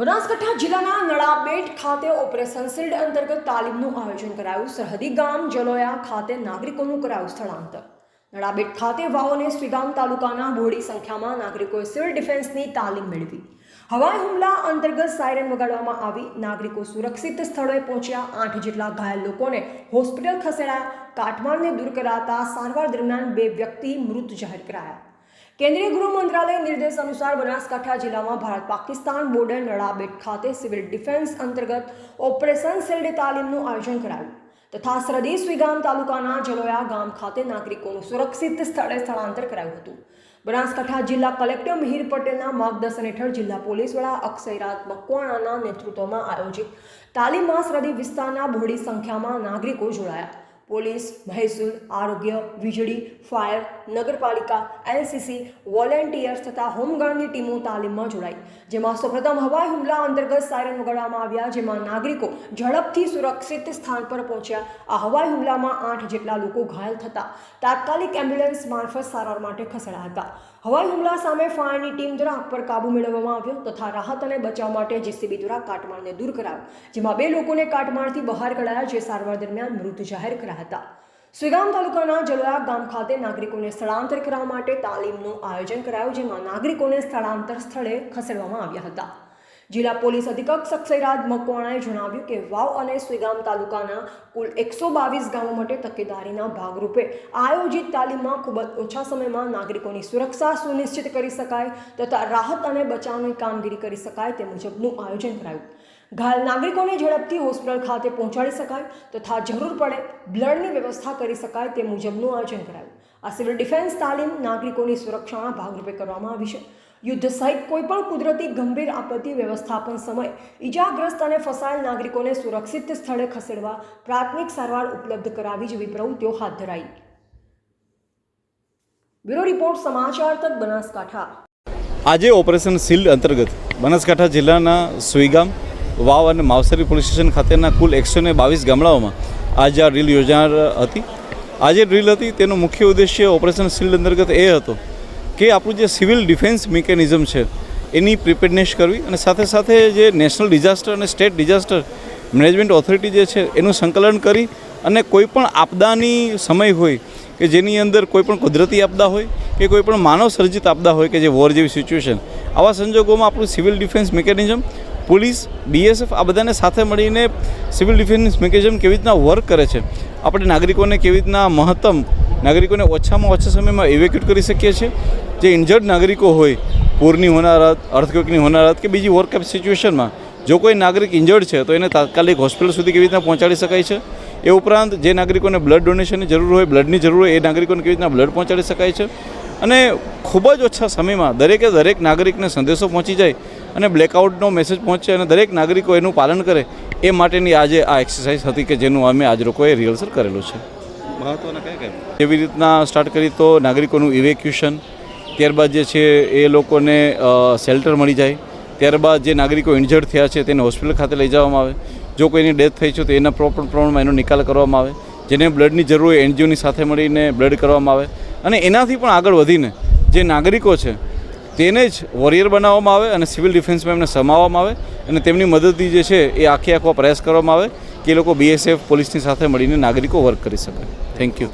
બનાસકાંઠા જિલ્લાના નળાબેટ ખાતે operation shield અંતર્ગત તાલીમનું આયોજન કરાયું. સરહદી ગામ જલોયા ખાતે નાગરિકોનું કરાયું સ્થળાંતર. નળાબેટ ખાતે વાવ અને શ્રીગામ તાલુકાના બોડી સંખ્યામાં નાગરિકોએ સિવિલ ડિફેન્સની તાલીમ મેળવી. હવાઈ હુમલા અંતર્ગત સાયરન વગાડવામાં આવી. નાગરિકો સુરક્ષિત સ્થળોએ પહોંચ્યા. આઠ જેટલા ઘાયલ લોકોને હોસ્પિટલ ખસેડાયા. કાટમાળને દૂર કરાતા સારવાર દરમિયાન બે વ્યક્તિ મૃત જાહેર કરાયા. કેન્દ્રીય ગૃહ મંત્રાલય નિર્દેશ અનુસાર બનાસકાંઠા જિલ્લામાં ભારત પાકિસ્તાન બોર્ડર નડાબેટ ખાતે સિવિલ ડિફેન્સ અંતર્ગત ઓપરેશન શિલ્ડ તાલીમનું આયોજન કરાયું તથા સરહદી સુઈગામ તાલુકાના જલોયા ગામ ખાતે નાગરિકોનું સુરક્ષિત સ્થળે સ્થળાંતર કરાયું હતું. બનાસકાંઠા જિલ્લા કલેક્ટર મિહિર પટેલના માર્ગદર્શન હેઠળ જિલ્લા પોલીસ વડા અક્ષયરાજ મકવાણાના નેતૃત્વમાં આયોજિત તાલીમમાં સરહદી વિસ્તારના બહોળી સંખ્યામાં નાગરિકો જોડાયા. પોલીસ, મહેસૂલ, આરોગ્ય, વીજળી, ફાયર, નગરપાલિકા એનસીસી વોલેન્ટિયર્સ તથા હોમગાર્ડની ટીમો તાલીમમાં જોડાઈ, જેમાં સૌપ્રથમ હવાઈ હુમલા અંતર્ગત સાયરન વગાડવામાં આવ્યા, જેમાં નાગરિકો ઝડપથી સુરક્ષિત સ્થાન પર પહોંચ્યા. આ હવાઈ હુમલામાં આઠ જેટલા લોકો ઘાયલ થતા. તાત્કાલિક એમ્બ્યુલન્સ મારફત સારવાર માટે ખસેડાયા હતા. હવાઈ હુમલા સામે ફાયરની ટીમ દ્વારા આગ પર કાબુ મેળવવામાં આવ્યો તથા રાહત અને બચાવ માટે જેસીબી દ્વારા કાટમાળને દૂર કરાયો, જેમાં બે લોકોને કાટમાળથી બહાર કઢાયા જે સારવાર દરમિયાન મૃત જાહેર કર્યા હતા. સુઈગામ તાલુકાના જલોયા ગામ ખાતે નાગરિકોને સ્થળાંતર કરવા માટે તાલીમનું આયોજન કરાયું, જેમાં નાગરિકોને સ્થળાંતર સ્થળે ખસેડવામાં આવ્યા હતા. જિલ્લા પોલીસ અધિક્ષક અક્ષયરાજ મકવાણાએ જણાવ્યું કે વાવ અને સુઈગામ તાલુકાના કુલ એકસો બાવીસ ગામો માટે તકેદારીના ભાગરૂપે આયોજિત તાલીમમાં ખૂબ જ ઓછા સમયમાં નાગરિકોની સુરક્ષા સુનિશ્ચિત કરી શકાય તથા રાહત અને બચાવની કામગીરી કરી શકાય તે મુજબનું આયોજન કરાયું. ઘાયલ નાગરિકોને ઝડપથી હોસ્પિટલ ખાતે પહોંચાડી શકાય તથા જરૂર પડે બ્લડની વ્યવસ્થા કરી શકાય તે મુજબનું આયોજન કરાયું. આ સિવિલ ડિફેન્સ તાલીમ નાગરિકોની સુરક્ષાના ભાગરૂપે કરવામાં આવી છે. યુદ્ધ સહિત કોઈપણ કુદરતી ગંભીર આપત્તિ વ્યવસ્થાપન સમય ઈજાગ્રસ્ત અને ફસાયેલ નાગરિકોને સુરક્ષિત સ્થળે ખસેડવા પ્રાથમિક સારવાર ઉપલબ્ધ કરાવી જેવી પ્રવૃત્તિઓ હાથ ધરાઈ. બ્યુરો રિપોર્ટ, સમાચાર તક, બનાસકાંઠા. આજે ઓપરેશન સીલ અંતર્ગત બનાસકાંઠા જિલ્લાના સુઈગામ, વાવ અને માવસરી પોલીસ સ્ટેશન ખાતેના કુલ એકસો ને બાવીસ ગામડાઓમાં આજે આ રીલ યોજાનાર હતી. આ જે ડ્રીલ હતી, તેનો મુખ્ય ઉદ્દેશ્ય ઓપરેશન શિલ્ડ અંતર્ગત એ હતો કે આપણું જે સિવિલ ડિફેન્સ મિકેનિઝમ છે, એની પ્રિપેરનેસ કરવી અને સાથે સાથે જે નેશનલ ડિઝાસ્ટર અને સ્ટેટ ડિઝાસ્ટર મેનેજમેન્ટ ઓથોરિટી જે છે, એનું સંકલન કરી અને કોઈ પણ આપદાની સમય હોય કે જેની અંદર કોઈપણ કુદરતી આપદા હોય કે કોઈપણ માનવ સર્જિત આપદા હોય કે જે વોર જેવી સિચ્યુએશન, આવા સંજોગોમાં આપણું civil defence mechanism police BSF આ બધાને સાથે મળીને સિવિલ ડિફેન્સ મિકેનિઝમ કેવી રીતના વર્ક કરે છે? આપણે નાગરિકોને કેવી રીતના મહત્તમ, નાગરિકોને ઓછામાં ઓછા સમયમાં ઇવેક્યુટ કરી શકીએ છીએ? જે ઇન્જર્ડ નાગરિકો હોય પૂરની હોનારત અર્થક્વેકની હોનારત કે બીજી વોર સિચ્યુએશનમાં જો કોઈ નાગરિક ઇન્જર્ડ છે, તો એને તાત્કાલિક હોસ્પિટલ સુધી કેવી રીતના પહોંચાડી શકાય છે? એ ઉપરાંત જે નાગરિકોને બ્લડ ડોનેશનની જરૂર હોય બ્લડની જરૂર હોય, એ નાગરિકોને કેવી રીતના બ્લડ પહોંચાડી શકાય છે? અને ખૂબ જ ઓછા સમયમાં દરેકે દરેક નાગરિકને સંદેશો પહોંચી જાય અને બ્લેકઆઉટનો મેસેજ પહોંચે અને દરેક નાગરિકો એનું પાલન કરે એ માટેની આજે આ એક્સરસાઇઝ હતી કે જેનું અમે આજ લોકોએ રિહર્સલ કરેલું છે. મહત્વના કયા કયા? એવી રીતના સ્ટાર્ટ કરી તો નાગરિકોનું ઇવેક્યુશન ત્યારબાદ જે છે એ લોકોને શેલ્ટર મળી જાય ત્યારબાદ જે નાગરિકો ઇન્જર્ડ થયા છે તેને હોસ્પિટલ ખાતે લઈ જવામાં આવે. જો કોઈની ડેથ થઈ છે તો એના પ્રોપર પ્રમાણમાં એનો નિકાલ કરવામાં આવે. જેને બ્લડની જરૂર હોય એનજીઓની સાથે મળીને બ્લડ કરવામાં આવે. અને એનાથી પણ આગળ વધીને જે નાગરિકો છે, તેને જ વોરિયર બનાવવામાં આવે અને સિવિલ ડિફેન્સમાં એમને સમાવવામાં આવે અને તેમની મદદથી જે છે એ આખે આખો પ્રયાસ કરવામાં આવે કે એ લોકો બીએસએફ પોલીસની સાથે મળીને નાગરિકો વર્ક કરી શકે. Thank you